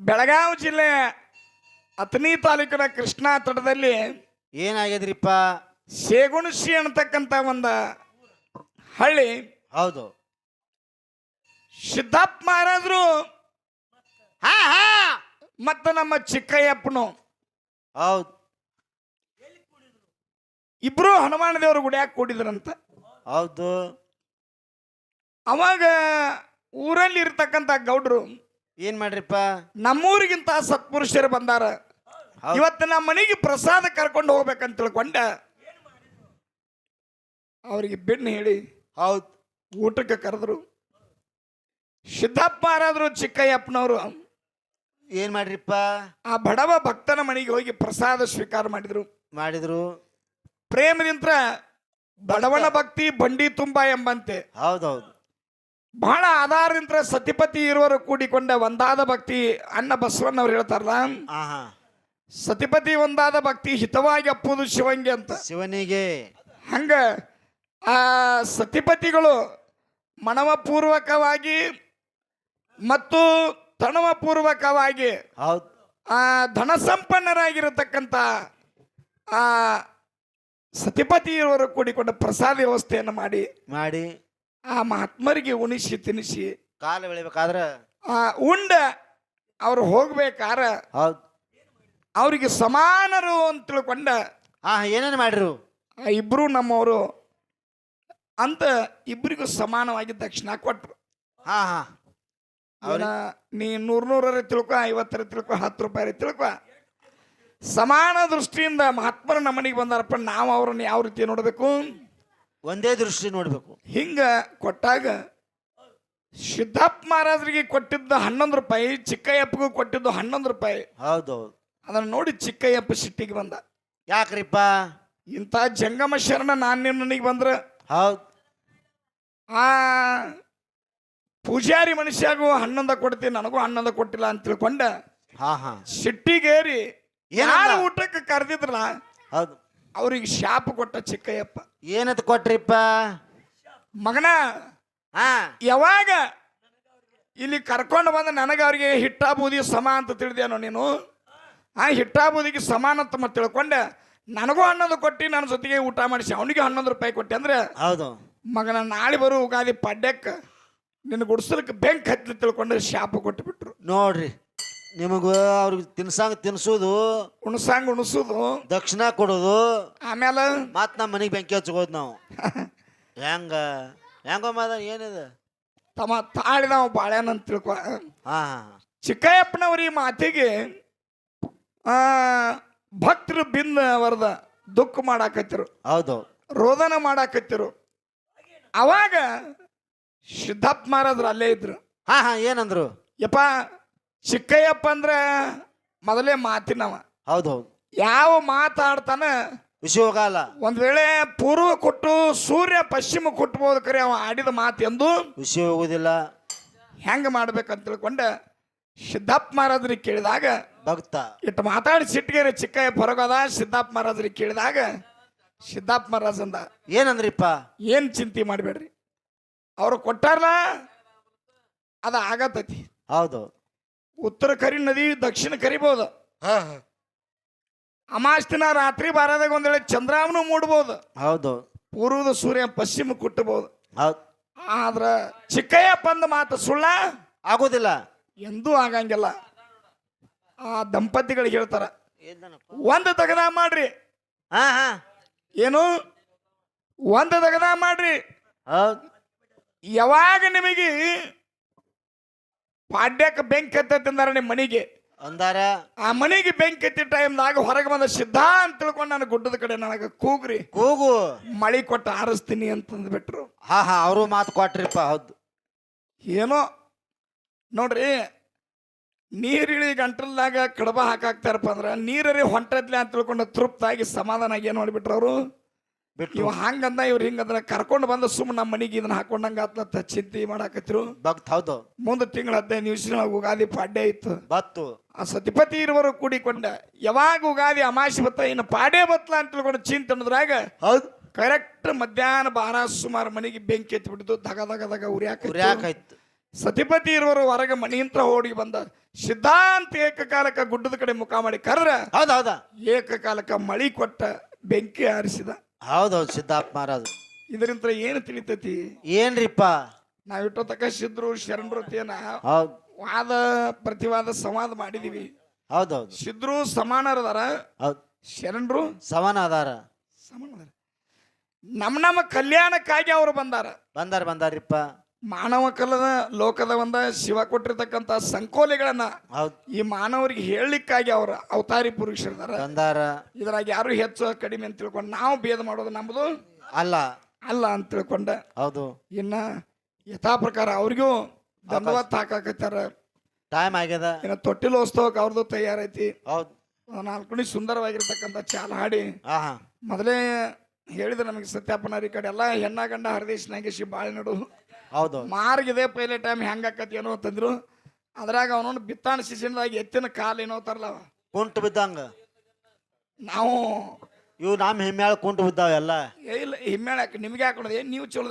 ಬೆಳಗಾವಿ ಜಿಲ್ಲೆ ಅಥಣಿ ತಾಲೂಕಿನ ಕೃಷ್ಣಾ ತಟದಲ್ಲಿ ಏನಾಗ್ಯದ್ರಿಪ್ಪ? ಸೇಗುಣಸಿ ಅನ್ನತಕ್ಕಂಥ ಒಂದು ಹಳ್ಳಿ. ಹೌದು. ಸಿದ್ದಪ್ಪ ಮಹಾರಾಜರು ಹಾ ಹಾ. ಮತ್ತು ನಮ್ಮ ಚಿಕ್ಕಯ್ಯಪ್ಪನು. ಹೌದು. ಇಬ್ರು ಹನುಮಾನ ದೇವರು ಗುಡಿಯಾಗ ಕೂಡಿದ್ರಂತ. ಹೌದು. ಅವಾಗ ಊರಲ್ಲಿ ಇರ್ತಕ್ಕಂಥ ಗೌಡ್ರು ಏನ್ ಮಾಡ್ರಿಪ್ಪ? ನಮ್ಮೂರಿಗಿಂತ ಸತ್ಪುರುಷರು ಬಂದಾರ. ಇವತ್ತು ನಮ್ಮ ಮನೆಗೆ ಪ್ರಸಾದ ಕರ್ಕೊಂಡು ಹೋಗ್ಬೇಕಂತ ತಿಳ್ಕೊಂಡ. ಅವರಿಗೆ ಬೆನ್ನು ಹೇಳಿ. ಹೌದು. ಊಟಕ್ಕೆ ಕರೆದ್ರು. ಸಿದ್ದಪ್ಪ ಆರಾದ್ರು ಚಿಕ್ಕಯ್ಯಪ್ಪನವರು. ಏನ್ ಮಾಡ್ರಿಪ್ಪ? ಆ ಬಡವ ಭಕ್ತನ ಮನೆಗೆ ಹೋಗಿ ಪ್ರಸಾದ ಸ್ವೀಕಾರ ಮಾಡಿದ್ರು. ಮಾಡಿದ್ರು. ಪ್ರೇಮದಿಂದ ಬಡವನ ಭಕ್ತಿ ಬಂಡಿ ತುಂಬ ಎಂಬಂತೆ. ಹೌದೌದು. ಬಹಳ ಆಧಾರದಿಂದ ಸತಿಪತಿ ಇರುವರು ಕೂಡಿಕೊಂಡ ಒಂದಾದ ಭಕ್ತಿ ಅನ್ನ ಬಸವಣ್ಣವ್ರು ಹೇಳ್ತಾರಲ್ಲ? ಹಾ ಹಾ ಸತಿಪತಿ ಒಂದಾದ ಭಕ್ತಿ ಹಿತವಾಗಿ ಅಪ್ಪುದು ಶಿವಂಗೆ ಅಂತ. ಶಿವನಿಗೆ. ಹಂಗ ಆ ಸತಿಪತಿಗಳು ಮನವಪೂರ್ವಕವಾಗಿ ಮತ್ತು ತಣವಪೂರ್ವಕವಾಗಿ ಹೌದು. ಆ ಧನ ಸಂಪನ್ನರಾಗಿರತಕ್ಕಂಥ ಆ ಸತಿಪತಿ ಇರುವರು ಕೂಡಿಕೊಂಡ ಪ್ರಸಾದ ವ್ಯವಸ್ಥೆಯನ್ನು ಮಾಡಿ ಮಾಡಿ. ಆ ಮಹಾತ್ಮರಿಗೆ ಉಣಿಸಿ ತಿನ್ನಿಸಿ ಕಾಲ ಬೆಳಿಬೇಕಾದ್ರ ಆ ಉಂಡ ಅವ್ರು ಹೋಗ್ಬೇಕಾರ ಹೌದು. ಅವರಿಗೆ ಸಮಾನರು ಅಂತ ತಿಳ್ಕೊಂಡ ಹಾ ಏನೇನು ಮಾಡಿರು? ಆ ಇಬ್ರು ನಮ್ಮವರು ಅಂತ ಇಬ್ಬರಿಗೂ ಸಮಾನವಾಗಿ ದಕ್ಷಿಣ ಕೊಟ್ರು. ಹಾ ಹಾ. ಅವನ ನೀ ನೂರ್ ನೂರರ ತಿಳ್ಕೊ ಐವತ್ತರ ತಿಳ್ಕೊ ಹತ್ತು ರೂಪಾಯಿ ತಿಳ್ಕೊ. ಸಮಾನ ದೃಷ್ಟಿಯಿಂದ ಮಹಾತ್ಮರ ನಮ್ಮನಿಗೆ ಮನೆಗೆ ಬಂದಾರಪ್ಪ ನಾವು ಅವ್ರನ್ನ ಯಾವ ರೀತಿ ನೋಡಬೇಕು? ಒಂದೇ ದೃಷ್ಟಿ ನೋಡಬೇಕು. ಹಿಂಗ ಕೊಟ್ಟಾಗ ಸಿದ್ದಪ್ಪ ಮಹಾರಾಜರಿಗೆ ಕೊಟ್ಟಿದ್ದ ಹನ್ನೊಂದು ರೂಪಾಯಿ ಚಿಕ್ಕಯ್ಯಪ್ಪಗೂ ಕೊಟ್ಟಿದ್ದು ಹನ್ನೊಂದು ರೂಪಾಯಿ. ಹೌದೌದು. ಅದನ್ನ ನೋಡಿ ಚಿಕ್ಕಯ್ಯಪ್ಪ ಸಿಟ್ಟಿಗೆ ಬಂದ. ಯಾಕ್ರಿಪ್ಪ? ಇಂಥ ಜಂಗಮ ಶರಣ ನಾನು ನನಗೆ ಬಂದ್ರೆ ಹೌದು. ಆ ಪೂಜಾರಿ ಮನುಷ್ಯಾಗೂ ಹನ್ನೊಂದ ಕೊಡ್ತೀನಿ ನನಗೂ ಹನ್ನೊಂದ ಕೊಟ್ಟಿಲ್ಲ ಅಂತ ತಿಳ್ಕೊಂಡ ಹಾ ಹಾ. ಸಿಟ್ಟಿಗೇರಿ? ಯಾರು ಊಟಕ್ಕೆ ಕರೆದಿದ್ರಲ್ಲ ಹೌದು. ಅವ್ರಿಗೆ ಶಾಪ ಕೊಟ್ಟ ಚಿಕ್ಕಯ್ಯಪ್ಪ. ಏನಂತ ಕೊಟ್ರಿಪ್ಪ? ಮಗನ ಹಾ ಯಾವಾಗ ಇಲ್ಲಿ ಕರ್ಕೊಂಡು ಬಂದ ನನಗೆ ಅವ್ರಿಗೆ ಹಿಟ್ಟ ಬೂದಿ ಸಮ ಅಂತ ತಿಳಿದೇನೋ ನೀನು? ಆ ಹಿಟ್ಟ ಬೂದಿಗೆ ಸಮಾನ ಅಂತ ಮತ್ತೆ ತಿಳ್ಕೊಂಡೆ ನನಗೂ ಹನ್ನೊಂದು ಕೊಟ್ಟು ನನ್ನ ಜೊತೆಗೆ ಊಟ ಮಾಡಿಸಿ ಅವನಿಗೆ ಹನ್ನೊಂದು ರೂಪಾಯಿ ಕೊಟ್ಟೆ ಅಂದ್ರೆ ಹೌದು. ಮಗನ ನಾಳೆ ಬರು ಉಗಾದಿ ಪಡ್ಯಕ್ಕೆ ನಿನ್ನ ಗುಡಿಸಲಕ್ಕೆ ಬೆಂಕ್ ಹತ್ತಿ ತಿಳ್ಕೊಂಡ್ರೆ ಶಾಪ ಕೊಟ್ಟು ಬಿಟ್ರು ನೋಡ್ರಿ ನಿಮಗ ಅವ್ರಿಗೆ ತಿನ್ಸಂಗ್ ತಿನ್ಸೋದು ಉಣಸಂಗ್ ಉಣಸುದು. ದಕ್ಷಿಣ ಕೊಡೋದು. ಆಮೇಲೆ ಮತ್ ನಮ್ಮ ಮನೆಗೆ ಬೆಂಕಿ ಹಚ್ಕೋದು ನಾವು. ಹೆಂಗ? ಹೆಂಗ ಮಾದ ಏನಿದೆ? ತಮ್ಮ ತಾಳಿದವ ಬಾಳ್ಯಾನ ಅಂತ ತಿಳ್ಕೊ ಹಾ ಚಿಕ್ಕಯ್ಯಪ್ಪನವ್ರ ಈ ಮಾತಿಗೆ ಆ ಭಕ್ತರು ಬಿಂದ ವರದ ದುಃಖ ಮಾಡಾಕತ್ತಿರು. ಹೌದು. ರೋದನ ಮಾಡಾಕತ್ತಿರು. ಅವಾಗ ಸಿದ್ದಪ್ಪ ಮಹಾರಾಜರು ಅಲ್ಲೇ ಇದ್ರು. ಹಾ ಹಾ ಏನಂದ್ರು? ಯಪ್ಪ ಚಿಕ್ಕಯ್ಯಪ್ಪ ಅಂದ್ರೆ ಮೊದಲೇ ಮಾತಿನವ. ಹೌದು ಹೌದು. ಯಾವ ಮಾತಾಡ್ತಾನ? ವಿಶ್ವಕಾಲ ಒಂದ್ ವೇಳೆ ಪೂರ್ವ ಕೊಟ್ಟು ಸೂರ್ಯ ಪಶ್ಚಿಮ ಕೊಟ್ಬೋದು ಕರೆ ಅವ ಆಡಿದ ಮಾತು ಎಂದು? ವಿಷಯ ಹೋಗುದಿಲ್ಲ. ಹೆಂಗ ಮಾಡ್ಬೇಕಂತ ತಿಳ್ಕೊಂಡ ಸಿದ್ದಪ್ಪ ಮಹಾರಾಜರಿಗೆ ಕೇಳಿದಾಗ ಭಕ್ತ. ಇಟ್ಟು ಮಾತಾಡಿ ಸಿಟ್ಟಿಗೆರೆ ಚಿಕ್ಕಯ್ಯ ಹೊರಗೋದ ಸಿದ್ದಪ್ಪ ಮಹಾರಾಜರಿಗೆ ಕೇಳಿದಾಗ ಸಿದ್ದಪ್ಪ ಮಹಾರಾಜ್ ಅಂದ ಏನಂದ್ರಿಪ್ಪ? ಏನ್ ಚಿಂತೆ ಮಾಡಬೇಡ್ರಿ? ಅವ್ರು ಕೊಟ್ಟಾರಲ್ಲ ಅದ ಆಗತೈತಿ. ಹೌದು. ಉತ್ತರ ಕರಿ ನದಿ ದಕ್ಷಿಣ ಕರಿಬಹುದು ಹಾ ಹಾ. ಅಮಾಸ್ತಿನ ರಾತ್ರಿ ಬಾರದಾಗ ಒಂದ್ ವೇಳೆ ಚಂದ್ರಾಮನು ಮೂಡ್ಬೋದು. ಹೌದು. ಪೂರ್ವದ ಸೂರ್ಯ ಪಶ್ಚಿಮ ಕುಟ್ಟಬಹುದು ಹೌದು. ಆದ್ರ ಚಿಕ್ಕಯ್ಯ ಬಂದ ಮಾತು ಸುಳ್ಳ? ಆಗೋದಿಲ್ಲ. ಎಂದೂ ಆಗಂಗಿಲ್ಲ. ಆ ದಂಪತಿಗಳಿಗೆ ಹೇಳ್ತಾರ ಒಂದು ತಗದ ಮಾಡ್ರಿ. ಹಾ ಹಾ. ಏನು? ಒಂದು ತಗದ ಮಾಡ್ರಿ. ಹೌದು. ಯಾವಾಗ ನಿಮಗೆ ಪಾಡ್ಯಕ್ಕೆ ಬೆಂಕಿ ಹತ್ತೈತಿ ಅಂದಾರ ನಿಮ್ಮ ಮನೆಗೆ. ಅಂದಾರ? ಆ ಮನೆಗೆ ಬೆಂಕಿ ಹತ್ತಿ ಟೈಮ್ದಾಗ ಹೊರಗೆ ಬಂದ ಸಿದ್ಧ ಅಂತ ತಿಳ್ಕೊಂಡು ನಾನು ಗುಡ್ಡದ ಕಡೆ ನನಗೆ ಕೂಗ್ರಿ. ಕೂಗು. ಮಳಿ ಕೊಟ್ಟು ಆರಿಸ್ತೀನಿ ಅಂತಂದ್ಬಿಟ್ರು ಹಾ ಹಾ ಅವರು ಮಾತು ಕೊಟ್ರಿಪ್ಪ ಹೌದು. ಏನೋ ನೋಡ್ರಿ ನೀರಿಳಿ ಗಂಟಲ್ದಾಗ ಕಡಬ ಹಾಕಾಕ್ತಾರಪ್ಪ ಅಂದ್ರೆ ನೀರರಿ ಹೊಂಟದ್ಲೆ ಅಂತ ತಿಳ್ಕೊಂಡು ತೃಪ್ತಾಗಿ ಸಮಾಧಾನ ಆಗಿ ಏನ್ ಮಾಡಿಬಿಟ್ರು ಅವರು? ಬಿಟ್ಟು ಇವ್ ಹಂಗಂದ ಇವ್ರು ಹಿಂಗಂದ್ರ ಕರ್ಕೊಂಡು ಬಂದ ಸುಮ್ಮನೆ ನಮ್ಮ ಮನೆಗೆ ಇದನ್ನ ಹಾಕೊಂಡಂಗ ಆತ್ಲತ್ತ ಚಿಂತೆ ಮಾಡಾಕತ್ರು. ಭಕ್ತ ಹೌದು. ಮುಂದೆ ತಿಂಗಳ ಹದಿನೈದು ನಿಮಿಷ ಉಗಾದಿ ಪಾಡ್ಯ ಇತ್ತು. ಬತ್ತು. ಆ ಸತಿಪತಿ ಇರುವರು ಕೂಡಿಕೊಂಡ ಯಾವಾಗ ಉಗಾದಿ ಅಮಾಸಿ ಬತ್ತ ಇನ್ನು ಪಾಡೇ ಬತ್ಲ ಅಂತ ತಿಳ್ಕೊಂಡು ಚಿಂತೆ ಅನ್ನೋದ್ರಾಗ ಹೌದು. ಕರೆಕ್ಟ್ ಮಧ್ಯಾಹ್ನ ಬಾರ ಸುಮಾರು ಮನೆಗೆ ಬೆಂಕಿ ಎತ್ತಿ ಬಿಟ್ಟಿದ್ದು ಧಗ ದಗ ದಗ ಉರಿಯಾಕ ಉರ್ಯಾಕಾಯ್ತು ಸತಿಪತಿ ಇರುವರು ಹೊರಗೆ ಮನೆಯಿಂದ ಓಡಿ ಬಂದ ಸಿದ್ಧಾಂತ ಏಕಕಾಲಕ ಗುಡ್ಡದ ಕಡೆ ಮುಖ ಮಾಡಿ ಕರ್ರ ಹೌದು ಹೌದಾ. ಏಕಕಾಲಕ್ಕೆ ಮಳಿ ಕೊಟ್ಟ ಬೆಂಕಿ ಆರಿಸಿದ. ಹೌದೌದು ಸಿದ್ಧಾರ್ಥ ಮಹಾರಾಜ್. ಇದರಿಂದ ಏನು ತಿಳಿತೈತಿ? ಏನ್ರಿಪ್ಪ? ನಾವ್ ಇಟ್ಟೋತಕ ಸಿದ್ರು ಶರಣ ಹೌದ್. ವಾದ ಪ್ರತಿವಾದ ಸಂವಾದ ಮಾಡಿದೀವಿ. ಹೌದೌದು. ಸಿದ್ರು ಸಮಾನರದಾರ. ಹೌದ್. ಶರಣರು ಸಮಾನ ಅದಾರ ಸಮಾನ ನಮ್ಮ ನಮ್ಮ ಕಲ್ಯಾಣಕ್ಕಾಗಿ ಅವರು ಬಂದಾರ. ಬಂದಾರ ಬಂದಾರಿಪ್ಪ ಮಾನವ ಕಲದ ಲೋಕದ ಒಂದ ಶಿವ ಕೊಟ್ಟಿರ್ತಕ್ಕಂಥ ಸಂಕೋಲೆಗಳನ್ನ ಈ ಮಾನವರಿಗೆ ಹೇಳಲಿಕ್ಕಾಗಿ ಅವರ ಅವತಾರಿ ಪುರುಷರದಾರ. ಇದ್ರಾಗ ಯಾರು ಹೆಚ್ಚು ಕಡಿಮೆ ಅಂತ ತಿಳ್ಕೊಂಡು ನಾವು ಭೇದ ಮಾಡೋದು ನಮ್ದು ಅಲ್ಲ. ಅಲ್ಲ ಅಂತ ತಿಳ್ಕೊಂಡ. ಹೌದು. ಇನ್ನ ಯಥಾ ಪ್ರಕಾರ ಅವ್ರಿಗೂ ದಂಡವತ್ ಹಾಕಾಕತ್ತಾರ. ಟೈಮ್ ಆಗ್ಯದ. ಇನ್ನ ತೊಟ್ಟಿಲು ಉತ್ಸವಕ್ಕೆ ಅವ್ರದ್ದು ತಯಾರೈತಿ. ಹೌದು. ನಾಲ್ಕು ಸುಂದರವಾಗಿರ್ತಕ್ಕಂಥ ಚಾಲ ಹಾಡಿ. ಮೊದಲೇ ಹೇಳಿದ್ರೆ ನಮಗೆ ಸತ್ಯಾಪನ ಈ ಕಡೆ ಎಲ್ಲ ಹೆಣ್ಣ ಗಂಡ ಹರದೇಶ್ ನಾಗೇಶಿ ಬಾಳೆ ನಡು ಹೌದು. ಮಾರ್ಗಿದೆ ಪೈಲೆ ಟೈಮ್ ಹೆಂಗ್ ಆಕತಿ ಏನೋ ಅಂತಂದ್ರು ಅದ್ರಾಗ ಅವನೊಂದು ಬಿತ್ತಾಣ ಶಿಶಿನದಾಗ ಎತ್ತಿನ ಕಾಲು ಏನೋ ತರಲ್ಲ ಕುಂಟು ಬಿದ್ದಂಗ. ನಾವು ಇವು ನಮ್ಮ ಹಿಮ್ಮ್ಯಾಳ ಕುಂಟು ಬಿದ್ದಾವೆಲ್ಲ ಏ ಇಲ್ಲ ಹಿಮ್ಮೇಳ ನಿಮ್ಗೆ ಏನು ನೀವು ಚಲೋ